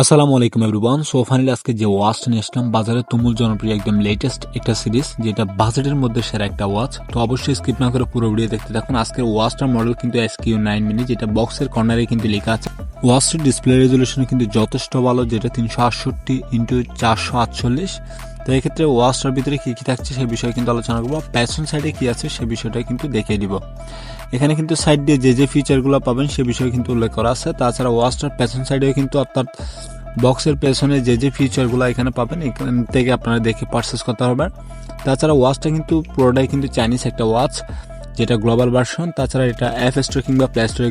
আসসালামু আলাইকুম everyone. So finally আজকে যে ওয়াচটা নিয়ে আসলাম, বাজারে তুমুল জনপ্রিয় একদম লেটেস্ট একটা সিরিজ যেটা বাজেটের মধ্যে সেরা একটা ওয়াচ। তো অবশ্যই স্কিপ না করে পুরো ভিডিও দেখতে থাকুন। আজকের ওয়াচটার মডেল কিন্তু এস কিউ নাইন মিনি যেটা বক্সের কর্নারে কিন্তু লেখা আছে। ওয়াচটির ডিসপ্লে রেজলিউশন কিন্তু যথেষ্ট ভালো, যেটা তিনশো আটষট্টি ইন্টু চারশো আটচল্লিশ। তো এক্ষেত্রে ওয়াচটার ভিতরে কী কী থাকছে সেই বিষয়ে কিন্তু আলোচনা করব। প্যাশন সাইডে কী আছে সেই বিষয়টা কিন্তু দেখিয়ে দিব। এখানে কিন্তু সাইড দিয়ে যে যে ফিচারগুলো পাবেন সে বিষয়ে কিন্তু উল্লেখ করা আছে। তাছাড়া ওয়াচটার প্যাশন সাইডেও কিন্তু অর্থাৎ বক্সের পেছনে যে যে ফিচারগুলো এখানে পাবেন, এখান থেকে আপনারা দেখে পারচেস করতে পারবেন। তাছাড়া ওয়াচটা কিন্তু পুরোটাই কিন্তু চাইনিজ একটা ওয়াচ যেটা গ্লোবাল ভার্সন তাছাড়া এটা অ্যাপ স্টোর কিংবা প্লে স্টোরে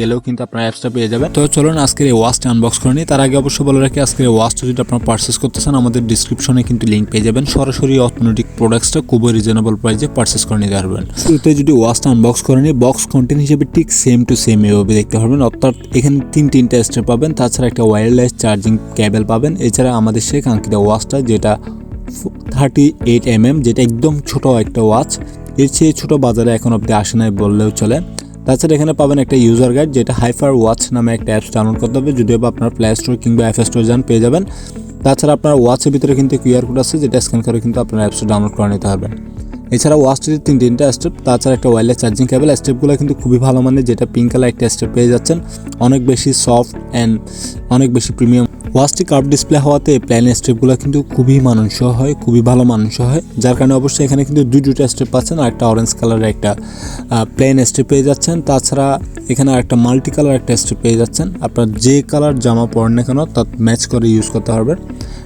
গেলেও কিন্তু আপনারা অ্যাপসটা পেয়ে যাবেন। তো চলুন আজকের এই ওয়াচটা আনবক্স করে নিই। তার আগে অবশ্য বলে রাখি, আজকের এই ওয়াচটা যদি আপনারা পারচেস করতে চান, আমাদের ডিসক্রিপশনে কিন্তু লিঙ্ক পেয়ে যাবেন। সরাসরি অথেন্টিক প্রোডাক্টসটা খুবই রিজনেবল প্রাইসে পারচেস করে নিতে পারবেন। শুরুতে যদি ওয়াচটা আনবক্স করে নিই বক্স কন্টেন্ট হিসেবে ঠিক সেম টু সেম এভাবে দেখতে পারবেন। অর্থাৎ এখানে তিন, তিনটা স্টেপ পাবেন। তাছাড়া একটা ওয়্যারলেস চার্জিং কেবল পাবেন। এছাড়া আমাদের সেই কাঙ্ক্ষিত ওয়াচটা যেটা থার্টি এইট এম এম যেটা একদম ছোট একটা ওয়াচ এর চেয়ে ছোট বাজারে এখন অব্দি আসে নাই বললেও চলে। তাছাড়া এখানে পাবেন একটা ইউজার গাইড যেটা হাইফার ওয়াচ নামে একটা অ্যাপস ডাউনলোড করতে হবে। যদিও বা আপনার প্লে স্টোর কিংবা অ্যাপ স্টোর যান পেয়ে যাবেন। তাছাড়া আপনার ওয়াচের ভিতরে কিন্তু কিউআর কোড আছে যেটা স্ক্যান করে কিন্তু আপনার অ্যাপসটা ডাউনলোড করে নিতে হবে। এছাড়া ওয়াচটির তিন তিনটা স্টেপ তাছাড়া একটা ওয়্যারলেস চার্জিং কেবল স্টেপগুলো কিন্তু খুবই ভালো মানে যেটা পিঙ্ক কালার একটা স্টেপ পেয়ে যাচ্ছেন। অনেক বেশি সফট অ্যান্ড অনেক বেশি প্রিমিয়াম ওয়াচটি কার্ভ ডিসপ্লে হওয়াতে প্ল্যান স্টেপগুলো কিন্তু খুবই মানানসহ হয়, খুবই ভালো মানানসহ হয়। যার কারণে অবশ্যই এখানে কিন্তু দুই দুটা স্টেপ পাচ্ছেন আর একটা অরেঞ্জ কালারের একটা প্লেন স্টেপ পেয়ে যাচ্ছেন। তাছাড়া এখানে একটা মাল্টি কালার একটা স্টেপ পেয়ে যাচ্ছেন। আপনার যে কালার জামা পরেন না কেন তা ম্যাচ করে ইউজ করতে পারবেন।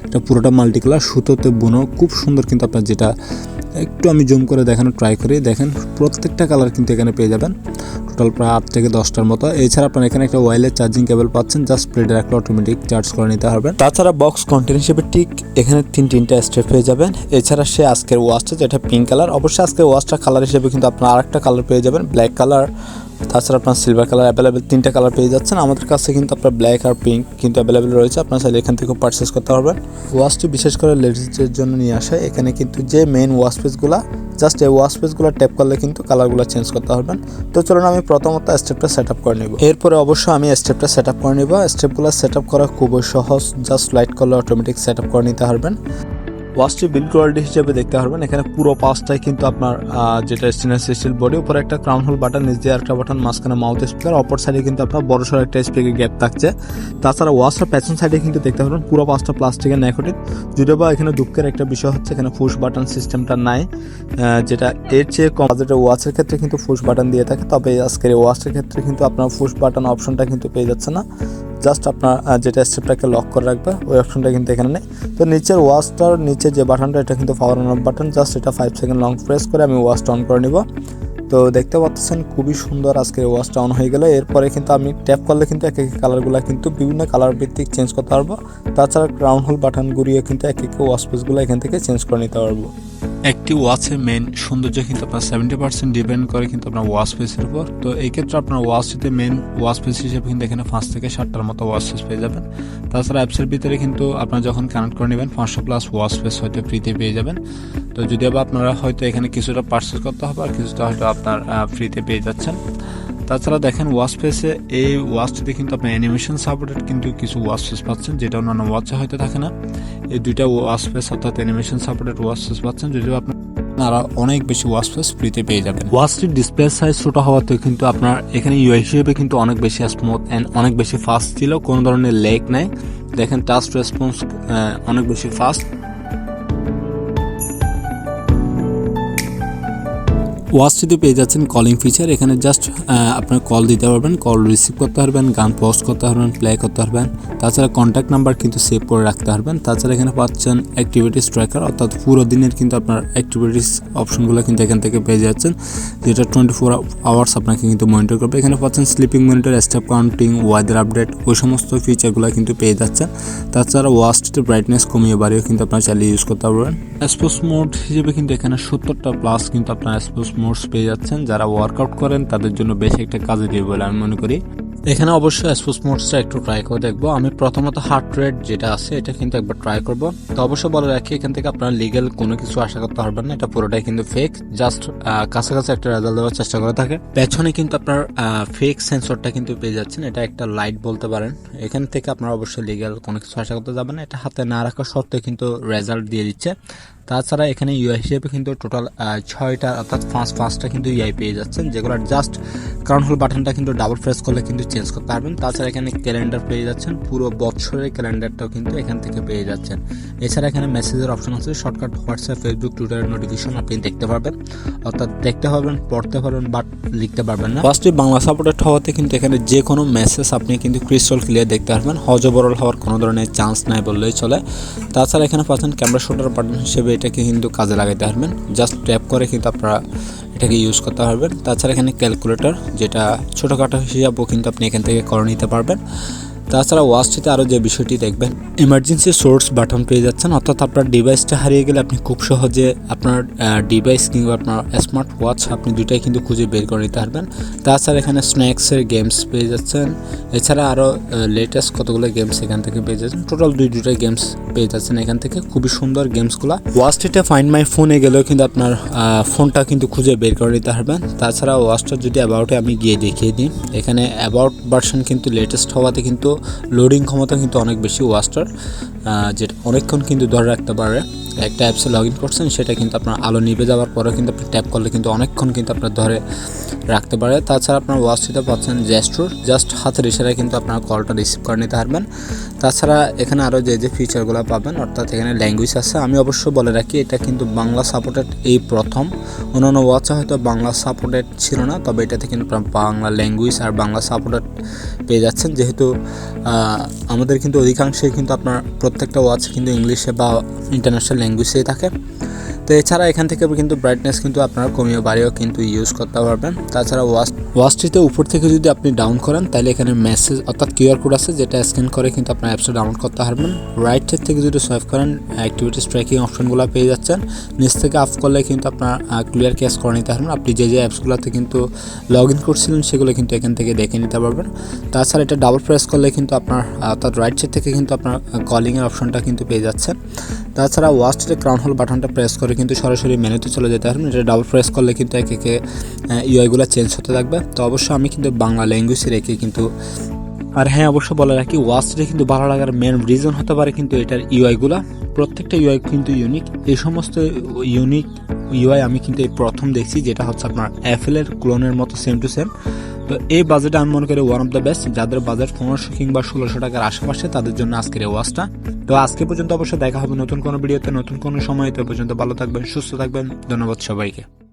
এটা পুরোটা মাল্টি কালার সুতোতে বোনো, খুব সুন্দর কিন্তু আপনার যেটা একটু আমি জুম করে দেখানো ট্রাই করি। দেখেন, প্রত্যেকটা কালার কিন্তু এখানে পেয়ে যাবেন। টোটাল প্রায় আট থেকে দশটার মতো। এছাড়া আপনারা এখানে একটা ওয়াইলের চার্জিং কেবল পাচ্ছেন জাস্ট প্লেটে রাখলে অটোমেটিক চার্জ করে নিতে হবে। তাছাড়া বক্স কন্টেন্ট হিসেবে ঠিক এখানে তিন, তিনটা স্টেপ পেয়ে যাবেন। এছাড়া সে আজকের ওয়াচটা যেটা পিঙ্ক কালার অবশ্যই আজকের ওয়াচটা কালার হিসেবে কিন্তু আপনার আরেকটা কালার পেয়ে যাবেন। ব্ল্যাক কালার তাছাড়া আপনার সিলভার কালার অ্যাভেলেবেল তিনটা কালার পেয়ে যাচ্ছেন। আমাদের কাছে কিন্তু আপনার ব্ল্যাক আর পিঙ্ক কিন্তু অ্যাভেলেবেল রয়েছে। আপনার চাইলে এখান থেকে পারচেস করতে পারবেন। ওয়াচটি বিশেষ করে লেডিসদের জন্য নিয়ে আসে। এখানে কিন্তু যে মেন ওয়াশ পেজগুলো জাস্ট এই ওয়াশ পেজগুলো ট্যাপ করলে কিন্তু কালারগুলো চেঞ্জ করতে পারবেন। তো চলুন আমি প্রথমত স্টেপটা সেট আপ করে নিব। এরপরে অবশ্যই আমি স্টেপটা সেট আপ করে নিব। স্টেপগুলো সেট আপ করা খুবই সহজ। জাস্ট লাইট করলে অটোমেটিক সেট আপ করে নিতে পারবেন। ওয়াচটি বিল্ড কোয়ালিটি হিসেবে দেখতে পারবেন। এখানে পুরো পাঁচটাই কিন্তু আপনার যেটা স্টেনলেস স্টিল বডি উপরে একটা ক্রাউন হোল বাটন নিচ দিয়ে একটা বাটন মাঝখানে মাউথ স্পিকার অপর সাইডে কিন্তু আপনার বড় সড়ো একটা স্পিকার গ্যাপ থাকছে। তাছাড়া ওয়াচটার পেছন সাইডে কিন্তু দেখতে পারবেন, পুরো পাঁচটা প্লাস্টিকের ন্যাকোটিন যদিও বা এখানে দুঃখের একটা বিষয় হচ্ছে, এখানে ফুশ বাটন সিস্টেমটা নাই যেটা এর চেয়ে কম। বাজেটের ওয়াচের ক্ষেত্রে কিন্তু ফুশ বাটন দিয়ে থাকে, তবে আজকের ওয়াচের ক্ষেত্রে কিন্তু আপনার ফুশ বাটন অপশনটা কিন্তু পেয়ে যাচ্ছে না। জাস্ট আপনার যেটা স্টেপটাকে লক করে রাখবে, ওই অপশনটা কিন্তু এখানে নেই। তো নিচের ওয়াচটার নিচে যে বাটনটা এটা কিন্তু পাওয়ার অন বাটন জাস্ট এটা ফাইভ সেকেন্ড লং প্রেস করে আমি ওয়াশটা অন করে নিব। তো দেখতে পাচ্ছেন, খুবই সুন্দর আজকে ওয়াশটা অন হয়ে গেল। এরপরে কিন্তু আমি ট্যাপ করলে কিন্তু এক এক কালারগুলো কিন্তু বিভিন্ন কালার ভিত্তিক চেঞ্জ করতে পারব। তাছাড়া ক্রাউন হোল বাটন ঘুরিয়ে কিন্তু এক এক ওয়াচ পেসগুলো এখান থেকে চেঞ্জ করে নিতে পারব। একটি ওয়াচে মেন সৌন্দর্য কিন্তু আপনার সেভেন্টি পার্সেন্ট ডিপেন্ড করে কিন্তু আপনার ওয়াচ পেসের উপর। তো এই ক্ষেত্রে আপনার ওয়াচটিতে মেন ওয়াচ পেস হিসেবে কিন্তু এখানে পাঁচ থেকে সাতটার মতো ওয়াচ পেস পেয়ে যাবেন। তাছাড়া অ্যাপসের ভিতরে কিন্তু আপনার যখন কানেক্ট করে নেবেন, পাঁচশো প্লাস ওয়াচ পেস হয়তো ফ্রিতে পেয়ে যাবেন। তো যদি আবার আপনারা হয়তো এখানে কিছুটা পার্সেস করতে হবে আর কিছুটা হয়তো আপনার ফ্রিতে পেয়ে যাচ্ছেন। তাছাড়া দেখেন ওয়াচ পেসে এই ওয়াচটিতে কিন্তু আপনি অ্যানিমেশন সাপোর্টেড কিন্তু কিছু ওয়াচ পেস পাচ্ছেন, যেটা অন্যান্য ওয়াচে হয়তো থাকে না। এই দুইটা ওয়াশ অর্থাৎ অ্যানিমেশন সাপোর্টেড ওয়াশ পাচ্ছেন, যদিও আপনার অনেক বেশি ওয়াশ ফ্রিতে পেয়ে যাবেন। ওয়াশটির ডিসপ্লে সাইজ ছোট হওয়াতে কিন্তু আপনার এখানে ইউআই হিসেবে কিন্তু অনেক বেশি স্মুথ অ্যান্ড অনেক বেশি ফাস্ট ছিল, কোনো ধরনের লেক নাই। দেখেন টাচ রেসপন্স অনেক বেশি ফাস্ট ওয়াচটিতে পেয়ে যাচ্ছেন কলিং ফিচার এখানে জাস্ট আপনার কল দিতে পারবেন কল রিসিভ করতে পারবেন, গান পোস্ট করতে পারবেন প্লে করতে পারবেন। তাছাড়া কন্ট্যাক্ট নাম্বার কিন্তু সেভ করে রাখতে পারবেন। তাছাড়া এখানে পাচ্ছেন অ্যাক্টিভিটিস ট্র্যাকার অর্থাৎ পুরো দিনের কিন্তু আপনার অ্যাক্টিভিটিস অপশনগুলো কিন্তু এখান থেকে পেয়ে যাচ্ছেন। যেটা টোয়েন্টি ফোর আওয়ার্স আপনাকে কিন্তু মনিটর করবে। এখানে পাচ্ছেন sleeping monitor step counting weather update ওই সমস্ত ফিচারগুলো কিন্তু পেয়ে যাচ্ছেন। তাছাড়া ওয়াচটিতে ব্রাইটনেস কমিয়ে বাড়িয়েও কিন্তু আপনার চালিয়ে ইউজ করতে পারবেন। স্পোর্টস মোড হিসেবে কিন্তু এখানে সত্তরটা প্লাস কিন্তু আপনার স্পোর্টস মোডস পেয়ে যাচ্ছেন। যারা ওয়ার্কআউট করেন, তাদের জন্য বেশ একটা কাজে দিয়ে বলে আমি মনে করি। এখানে অবশ্যই স্পোর্টস মোডসটা একটু ট্রাই করে দেখব। আমি প্রথমত হার্ট রেট যেটা আছে, এটা কিন্তু একবার ট্রাই করব। তো অবশ্যই বলে রাখি, এখান থেকে আপনার লিগেল কোনো কিছু আশা করতে পারবেন না। এটা পুরোটাই কিন্তু ফেক জাস্ট কাছাকাছি একটা রেজাল্ট দেওয়ার চেষ্টা করে থাকে। পেছনে কিন্তু আপনার ফেক সেন্সরটা কিন্তু পেয়ে যাচ্ছেন। এটা একটা লাইট বলতে পারেন। এখান থেকে আপনার অবশ্যই লিগেল কোনো কিছু আশা করতে যাবেন না। এটা হাতে না রাখা সত্ত্বেও কিন্তু রেজাল্ট দিয়ে দিচ্ছে। তাছাড়া এখানে ইউআই হিসেবে কিন্তু টোটাল ছয়টা অর্থাৎ পাঁচ পাঁচটা কিন্তু ইউআই পেয়ে যাচ্ছেন যেগুলোর জাস্ট ক্রাউন হোল বাটনটা কিন্তু ডাবল প্রেস করলে কিন্তু চেঞ্জ করতে পারবেন। তাছাড়া এখানে ক্যালেন্ডার পেয়ে যাচ্ছেন, পুরো বছরের ক্যালেন্ডারটাও কিন্তু এখান থেকে পেয়ে যাচ্ছেন। এছাড়া এখানে মেসেজের অপশন আছে শর্টকাট হোয়াটসঅ্যাপ ফেসবুক টুইটারের নোটিফিকেশন আপনি দেখতে পারবেন। অর্থাৎ দেখতে পারবেন, পড়তে পারবেন বাট লিখতে পারবেন না। ফার্স্টে বাংলা সাপোর্টেড হওয়াতে কিন্তু এখানে যে কোনো মেসেজ আপনি কিন্তু ক্রিস্টাল ক্লিয়ার দেখতে পারবেন। হজবরল হওয়ার কোনো ধরনের চান্স নাই বললেই চলে। তাছাড়া এখানে পাচ্ছেন ক্যামেরা শুটার বাটন হিসেবে এটাকে কিন্তু কাজে লাগাইতে পারবেন। জাস্ট ট্যাপ করে কিন্তু আপনারা এটাকে ইউজ করতে পারবেন। তাছাড়া এখানে ক্যালকুলেটর যেটা ছোটোখাটো হিসাবও কিন্তু আপনি এখান থেকে করে নিতে পারবেন। তাছাড়া ওয়াচটিতে আরও যে বিষয়টি দেখবেন ইমার্জেন্সি সোর্স বাটন পেয়ে যাচ্ছেন, অর্থাৎ আপনার ডিভাইসটা হারিয়ে গেলে আপনি খুব সহজে আপনার ডিভাইস কিংবা আপনার স্মার্ট ওয়াচ আপনি দুটাই কিন্তু খুঁজে বের করে নিতে পারবেন। তাছাড়া এখানে স্ন্যাক্সের গেমস পেয়ে যাচ্ছেন। এছাড়া আরও লেটেস্ট কতগুলো গেমস এখান থেকে পেয়ে যাচ্ছেন। টোটাল দুই দুটাই গেমস পেয়ে যাচ্ছেন এখান থেকে। খুবই সুন্দর গেমসগুলো ওয়াচটিতে ফাইন্ড মাই ফোনে গেলেও কিন্তু আপনার ফোনটা কিন্তু খুঁজে বের করে নিতে পারবেন। তাছাড়া ওয়াচটা যদি অ্যাবাউটে আমি গিয়ে দেখিয়ে দিই, এখানে অ্যাবাউট ভার্সন কিন্তু লেটেস্ট হওয়াতে কিন্তু লোডিং ক্ষমতা কিন্তু অনেক বেশি ওয়াস্টার যেটা অনেকক্ষণ কিন্তু ধরে রাখতে পারে, একটা অ্যাপসে লগ ইন করছেন, সেটা কিন্তু আপনার আলো নিভে যাওয়ার পরে কিন্তু আপনি ট্যাপ করলে কিন্তু অনেকক্ষণ কিন্তু আপনার ধরে রাখতে পারে। তাছাড়া আপনার ওয়াচটিতে পাচ্ছেন জ্যাস্ট্রোর জাস্ট হাতের ইশারায় কিন্তু আপনার কলটা রিসিভ করে নিতে পারবেন। তাছাড়া এখানে আরও যে যে ফিচারগুলো পাবেন, অর্থাৎ এখানে ল্যাঙ্গুয়েজ আছে, আমি অবশ্য বলে রাখি, এটা কিন্তু বাংলা সাপোর্টেড এই প্রথম। অন্যান্য ওয়াচে হয়তো বাংলা সাপোর্টেড ছিল না, তবে এটাতে কিন্তু বাংলা ল্যাঙ্গুয়েজ আর বাংলা সাপোর্টেড পেয়ে যাচ্ছেন। যেহেতু আমাদের কিন্তু অধিকাংশই কিন্তু আপনার প্রত্যেকটা ওয়াচ কিন্তু ইংলিশে বা ইন্টারন্যাশনাল ল্যাঙ্গুয়েজেই থাকে। তো এছাড়া এখান থেকে কিন্তু ব্রাইটনেস কিন্তু আপনারা কমিয়ে বাড়িয়েও কিন্তু ইউজ করতে পারবেন। তাছাড়া ওয়াচ ওয়াচটিতে উপর থেকে যদি আপনি ডাউন করেন, তাহলে এখানে মেসেজ অর্থাৎ কিউআর কোড আছে, যেটা স্ক্যান করে কিন্তু আপনার অ্যাপসটা ডাউনলোড করতে পারবেন। রাইট সাইড থেকে যদি সোয়াইপ করেন অ্যাক্টিভিটিস ট্র্যাকিং অপশনগুলো পেয়ে যাচ্ছেন। নিচ থেকে আপ করলে কিন্তু আপনার ক্লিয়ার ক্যাশ করে নিতে পারবেন। আপনি যে যে অ্যাপসগুলোতে কিন্তু লগ ইন করছিলেন, সেগুলো কিন্তু এখান থেকে দেখে নিতে পারবেন। তাছাড়া এটা ডাবল প্রেস করলে কিন্তু আপনার অর্থাৎ রাইট সাইড থেকে কিন্তু আপনার কলিংয়ের অপশনটা কিন্তু পেয়ে যাচ্ছেন। তাছাড়া ওয়াচটিতে ক্রাউন হোল বাটনটা প্রেস করে কিন্তু সরাসরি মেনুতে চলে যেতে পারবেন এটা ডাবল প্রেস করলে কিন্তু এক একে ইউআইগুলো চেঞ্জ হতে থাকবে। তো অবশ্যই আমি কিন্তু বাংলা ল্যাঙ্গুয়েজে রেখে কিন্তু, আর হ্যাঁ অবশ্য বলে রাখি ওয়াচটা কিন্তু ভালো লাগার মেন রিজন হতে পারে কিন্তু এটার ইউআইগুলো প্রত্যেকটা ইউআই কিন্তু ইউনিক এই সমস্ত ইউনিক ইউআই আমি কিন্তু এই প্রথম দেখছি, যেটা হচ্ছে আপনার অ্যাপেলের ক্লোনের মতো সেম টু সেম তো এই বাজেটে আমি মনে করি ওয়ান অফ দ্য বেস্ট যাদের বাজেট পনেরোশো কিংবা ষোলোশো টাকার আশেপাশে, তাদের জন্য আজকের এই ওয়াচটা। তো আজকে পর্যন্ত অবশ্যই দেখা হবে নতুন কোনো ভিডিওতে, নতুন কোনো সময়। তো পর্যন্ত ভালো থাকবেন, সুস্থ থাকবেন। ধন্যবাদ সবাইকে।